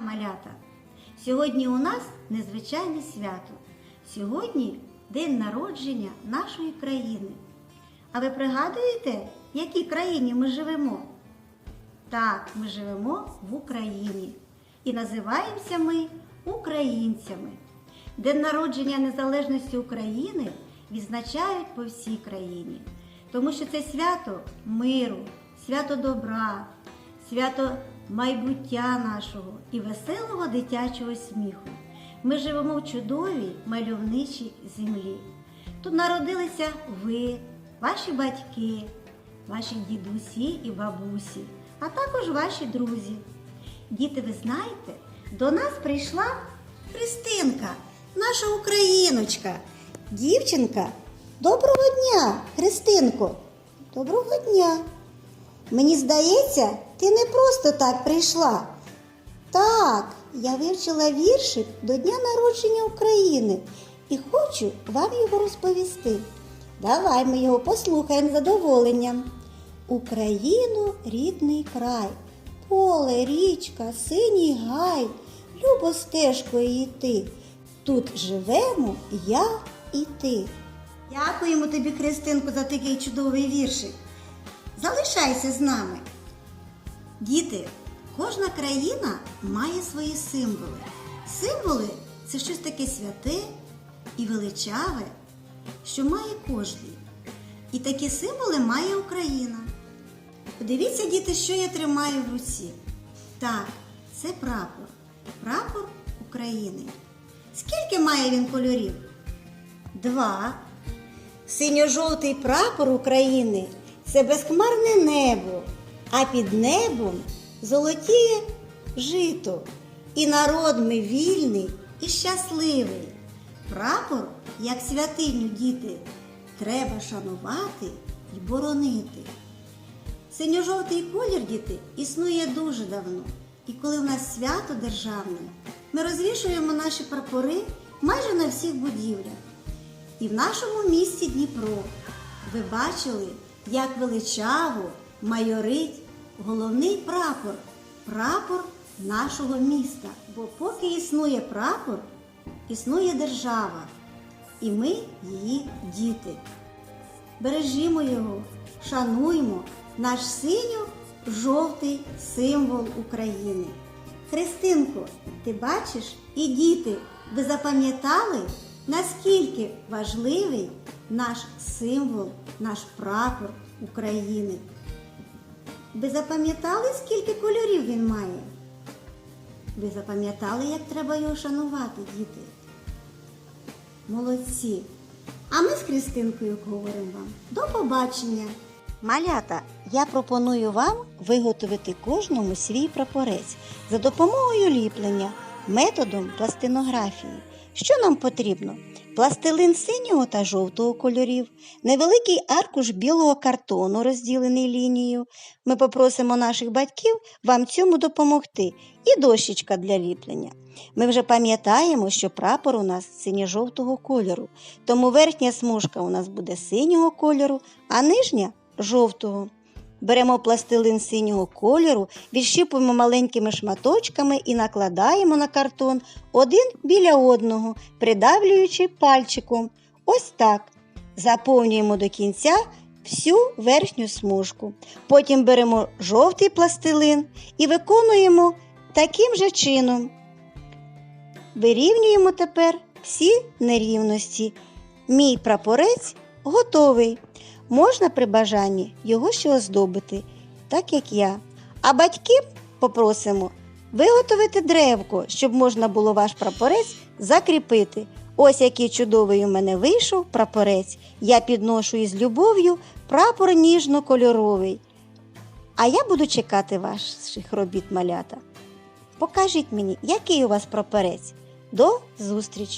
Малята. Сьогодні у нас незвичайне свято. Сьогодні день народження нашої країни. А ви пригадуєте, в якій країні ми живемо? Так, ми живемо в Україні і називаємося ми українцями. День народження незалежності України відзначають по всій країні, тому що це свято миру, свято добра, свято майбуття нашого і веселого дитячого сміху. Ми живемо в чудовій мальовничій землі. Тут народилися ви, ваші батьки, ваші дідусі і бабусі, а також ваші друзі. Діти, ви знаєте, до нас прийшла Христинка, наша україночка, дівчинка. Доброго дня, Христинко. Доброго дня. Мені здається, ти не просто так прийшла. Так, я вивчила віршик до Дня народження України і хочу вам його розповісти. Давай ми його послухаємо задоволенням. Україну рідний край, поле, річка, синій гай, любо стежкою йти. Тут живемо я і ти. Дякуємо тобі, Христинку, за такий чудовий віршик. Залишайся з нами. Діти, кожна країна має свої символи. Символи це щось таке святе і величаве, що має кожний. І такі символи має Україна. Подивіться, діти, що я тримаю в руці. Так, це прапор. Прапор України. Скільки має він кольорів? Два. Синьо-жовтий прапор України це безхмарне небо, а під небом золотіє жито. І народ ми вільний і щасливий. Прапор, як святиню діти, треба шанувати і боронити. Синьо-жовтий колір діти існує дуже давно. І коли в нас свято державне, ми розвішуємо наші прапори майже на всіх будівлях. І в нашому місті Дніпро ви бачили, як величаво майорить головний прапор прапор нашого міста. Бо поки існує прапор, існує держава, і ми її діти. Бережімо його, шануймо наш синьо-жовтий символ України. Христинко, ти бачиш, і діти, ви запам'ятали, наскільки важливий наш символ, наш прапор України? Ви запам'ятали, скільки кольорів він має? Ви запам'ятали, як треба його шанувати, діти? Молодці! А ми з Христинкою говоримо вам до побачення! Малята, я пропоную вам виготовити кожному свій прапорець за допомогою ліплення методом пластинографії. Що нам потрібно? Пластилин синього та жовтого кольорів, невеликий аркуш білого картону, розділений лінією. Ми попросимо наших батьків вам цьому допомогти, і дощечка для ліплення. Ми вже пам'ятаємо, що прапор у нас синьо-жовтого кольору, тому верхня смужка у нас буде синього кольору, а нижня жовтого. Беремо пластилин синього кольору, відщипуємо маленькими шматочками і накладаємо на картон один біля одного, придавлюючи пальчиком. Ось так. Заповнюємо до кінця всю верхню смужку. Потім беремо жовтий пластилин і виконуємо таким же чином. Вирівнюємо тепер всі нерівності. Мій прапорець готовий. Можна при бажанні його ще оздобити, так як я. А батьків попросимо виготовити древко, щоб можна було ваш прапорець закріпити. Ось який чудовий у мене вийшов прапорець. Я підношу із любов'ю прапор ніжно-кольоровий. А я буду чекати ваших робіт малята. Покажіть мені, який у вас прапорець. До зустрічі!